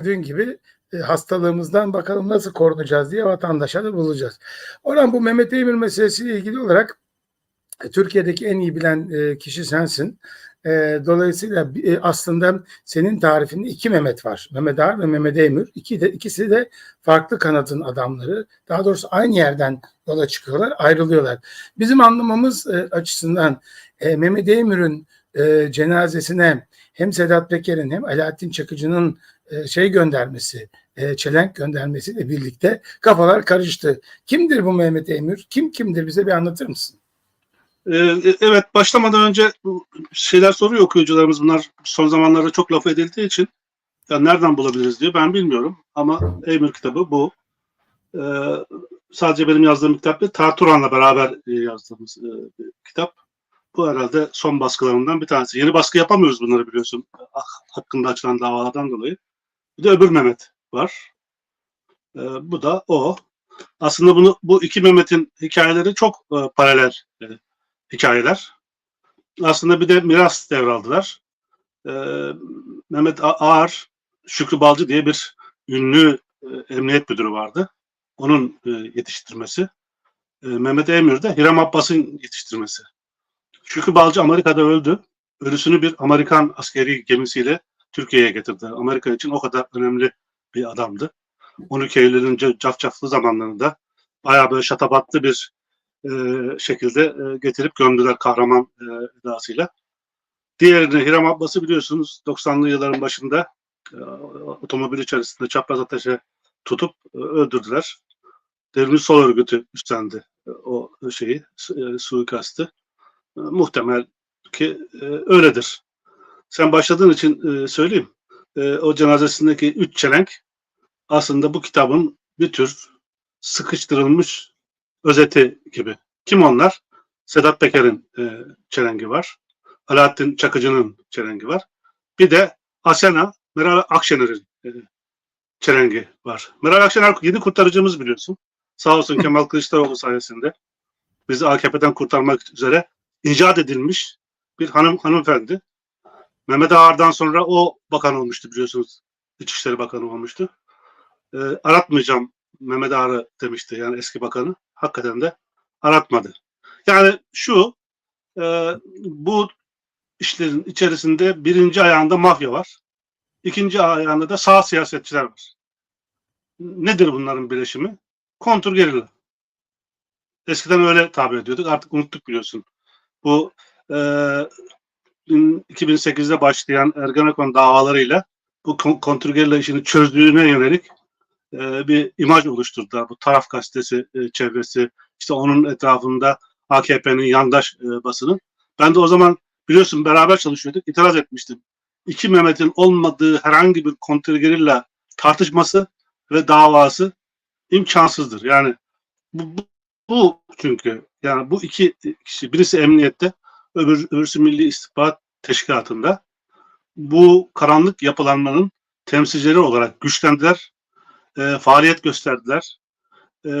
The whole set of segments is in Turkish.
gördüğün gibi e, hastalığımızdan bakalım nasıl korunacağız diye vatandaşa da bulacağız. Orhan bu Mehmet Eymür meselesiyle ilgili olarak e, Türkiye'deki en iyi bilen e, kişi sensin. Dolayısıyla aslında senin tarifinde iki Mehmet var. Mehmet Ağar ve Mehmet Eymür. İki de, ikisi de farklı kanadın adamları. Daha doğrusu aynı yerden yola çıkıyorlar, ayrılıyorlar. Bizim anlamamız açısından Mehmet Eymür'ün cenazesine hem Sedat Peker'in hem Alaaddin Çakıcı'nın e, şey göndermesi, e, çelenk göndermesiyle birlikte kafalar karıştı. Kimdir bu Mehmet Eymür? Kim kimdir? Bize bir anlatır mısın? Ee, evet başlamadan önce şeyler soruyor okuyucularımız bunlar son zamanlarda çok laf edildiği için ya nereden bulabiliriz diyor ben bilmiyorum ama Eymür kitabı bu. Sadece benim yazdığım kitap değil Tarturan'la beraber e, yazdığımız e, kitap. Bu herhalde son baskılarından bir tanesi. Yeni baskı yapamıyoruz bunları biliyorsun ah, hakkında açılan davalardan dolayı. Bir de öbür Mehmet var. Ee, bu da o. Aslında bunu bu iki Mehmet'in hikayeleri çok e, paralel e, hikayeler. Aslında bir de miras devraldılar. Ee, Mehmet A- Ağar, Şükrü Balcı diye bir ünlü e, emniyet müdürü vardı. Onun e, yetiştirmesi. E, Mehmet Emir de Hiram Abbas'ın yetiştirmesi. Şükrü Balcı Amerika'da öldü. Ölüsünü bir Amerikan askeri gemisiyle Türkiye'ye getirdi. Amerika için o kadar önemli bir adamdı. 12 Eylül'ün ca- cafcaflı zamanlarında bayağı böyle şatabatlı bir e, şekilde e, getirip gömdüler kahraman e, edasıyla. Diğerini Hiram Abbas'ı biliyorsunuz 90'lı yılların başında e, otomobil içerisinde çapraz ateşe tutup e, öldürdüler. Devrimci Sol Örgütü üstlendi e, o şeyi, e, suikastı. E, muhtemel ki e, öyledir. Sen başladığın için e, söyleyeyim. E, o cenazesindeki üç çelenk aslında bu kitabın bir tür sıkıştırılmış özeti gibi. Kim onlar? Sedat Peker'in e, çelengi var. Alaaddin Çakıcı'nın çelengi var. Bir de Asena Meral Akşener'in e, çelengi var. Meral Akşener yedi kurtarıcımız biliyorsun. Sağ olsun Kemal Kılıçdaroğlu sayesinde bizi AKP'den kurtarmak üzere icat edilmiş bir hanım hanımefendi. Mehmet Ağar'dan sonra o bakan olmuştu biliyorsunuz. İçişleri Bakanı olmuştu. E, aratmayacağım Mehmet Ağar'ı demişti yani eski bakanı. Hakikaten de aratmadı. Yani şu e, bu işlerin içerisinde birinci ayağında mafya var. ikinci ayağında da sağ siyasetçiler var. Nedir bunların birleşimi? Kontur gerilla. Eskiden öyle tabir ediyorduk. Artık unuttuk biliyorsun. Bu e, 2008'de başlayan Ergenekon davalarıyla bu kon- kontrgerilla işini çözdüğüne yönelik e, bir imaj oluşturdular. Bu taraf gazetesi e, çevresi, işte onun etrafında AKP'nin yandaş e, basının. Ben de o zaman biliyorsun beraber çalışıyorduk, itiraz etmiştim. İki Mehmet'in olmadığı herhangi bir kontrgerilla tartışması ve davası imkansızdır. Yani bu, bu, bu çünkü yani bu iki kişi birisi emniyette öbür, öbürsü Milli İstihbarat Teşkilatı'nda bu karanlık yapılanmanın temsilcileri olarak güçlendiler e, faaliyet gösterdiler. E,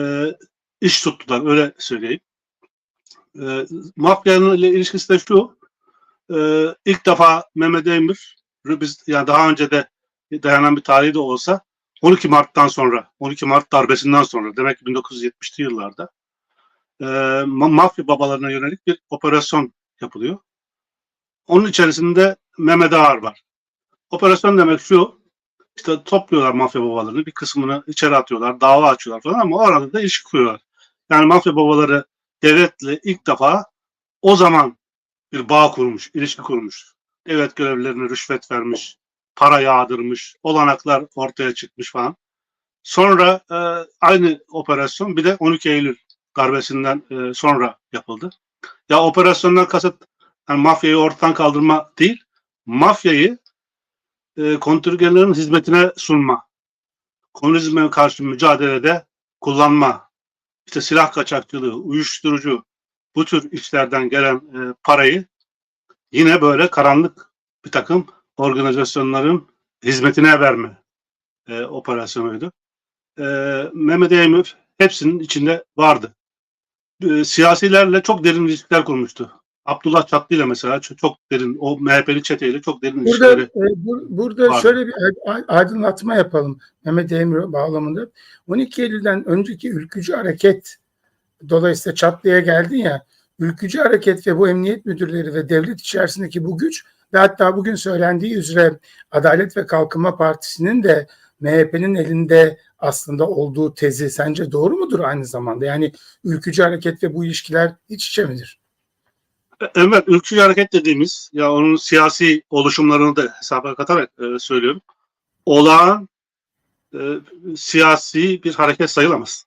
iş tuttular öyle söyleyeyim. E, mafyanın ile ilişkisi de şu. E, ilk defa Mehmet Emir biz yani daha önce de dayanan bir tarihi de olsa 12 Mart'tan sonra 12 Mart darbesinden sonra demek ki 1970'li yıllarda e, ma- mafya babalarına yönelik bir operasyon yapılıyor. Onun içerisinde Mehmet Ağar var. Operasyon demek şu işte topluyorlar mafya babalarını bir kısmını içeri atıyorlar, dava açıyorlar falan ama o arada da ilişki kuruyorlar. Yani mafya babaları devletle ilk defa o zaman bir bağ kurmuş, ilişki kurmuş. Devlet görevlilerine rüşvet vermiş, para yağdırmış, olanaklar ortaya çıkmış falan. Sonra e, aynı operasyon bir de 12 Eylül darbesinden e, sonra yapıldı. Ya operasyondan kasıt yani mafyayı ortadan kaldırma değil, mafyayı e, kontrgerlerin hizmetine sunma, komünizme karşı mücadelede kullanma, işte silah kaçakçılığı, uyuşturucu, bu tür işlerden gelen e, parayı yine böyle karanlık bir takım organizasyonların hizmetine verme e, operasyonuydu. E, Mehmet Eymür hepsinin içinde vardı. E, siyasilerle çok derin ilişkiler kurmuştu Abdullah Çatlı ile mesela çok, derin, o MHP'li çeteyle çok derin Burada ilişkileri. e, bu- burada var. şöyle bir ay- aydınlatma yapalım Mehmet Emre bağlamında. 12 Eylül'den önceki ülkücü hareket dolayısıyla çatlıya geldi ya ülkücü hareket ve bu emniyet müdürleri ve devlet içerisindeki bu güç ve hatta bugün söylendiği üzere Adalet ve Kalkınma Partisi'nin de MHP'nin elinde aslında olduğu tezi sence doğru mudur aynı zamanda? Yani ülkücü hareket ve bu ilişkiler iç içe midir? Evet, ülkücü hareket dediğimiz, ya onun siyasi oluşumlarını da hesaba katarak e, söylüyorum. Olağan e, siyasi bir hareket sayılamaz.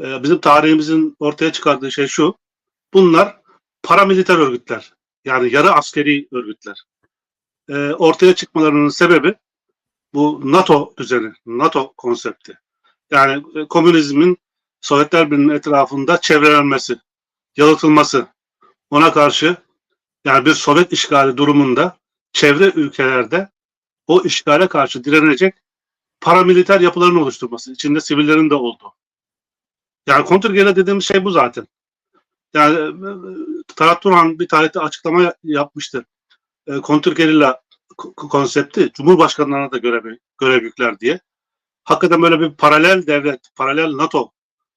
E, bizim tarihimizin ortaya çıkardığı şey şu. Bunlar paramiliter örgütler. Yani yarı askeri örgütler. E, ortaya çıkmalarının sebebi bu NATO düzeni, NATO konsepti. Yani e, komünizmin Sovyetler Birliği'nin etrafında çevrelenmesi, yalıtılması, ona karşı yani bir Sovyet işgali durumunda çevre ülkelerde o işgale karşı direnecek paramiliter yapıların oluşturması. içinde sivillerin de olduğu. Yani kontrgerilla dediğimiz şey bu zaten. Yani e, Talat Turhan bir tarihte açıklama yapmıştı. E, kontrgerilla konsepti Cumhurbaşkanlarına da görev, görev yükler diye. Hakikaten böyle bir paralel devlet, paralel NATO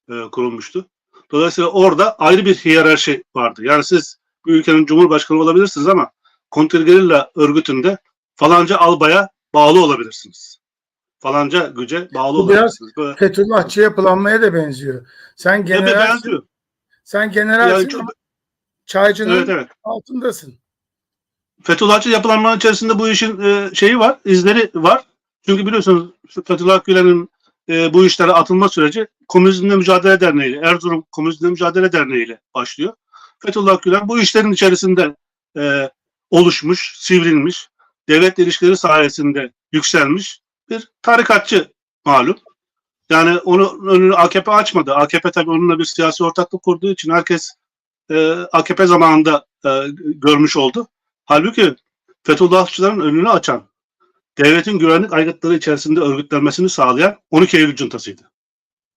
e, kurulmuştu. Dolayısıyla orada ayrı bir hiyerarşi vardı. Yani siz bir ülkenin cumhurbaşkanı olabilirsiniz ama kontrgerilla örgütünde falanca albaya bağlı olabilirsiniz. Falanca güce bağlı Bu biraz olabilirsiniz. Böyle Fethullahçı yapılanmaya da benziyor. Sen benziyor. sen generalsin Yani çok- çaycının evet evet. altındasın. Fethullahçı yapılanmanın içerisinde bu işin e, şeyi var, izleri var. Çünkü biliyorsunuz Fethullah Gülen'in e, bu işlere atılma süreci Komünizmle Mücadele Derneği ile, Erzurum Komünizmle Mücadele Derneği ile başlıyor. Fethullah Gülen bu işlerin içerisinde e, oluşmuş, sivrilmiş, devlet ilişkileri sayesinde yükselmiş bir tarikatçı malum. Yani onu önünü AKP açmadı. AKP tabii onunla bir siyasi ortaklık kurduğu için herkes e, AKP zamanında e, görmüş oldu. Halbuki Fethullahçıların önünü açan, devletin güvenlik aygıtları içerisinde örgütlenmesini sağlayan 12 Eylül cuntasıydı.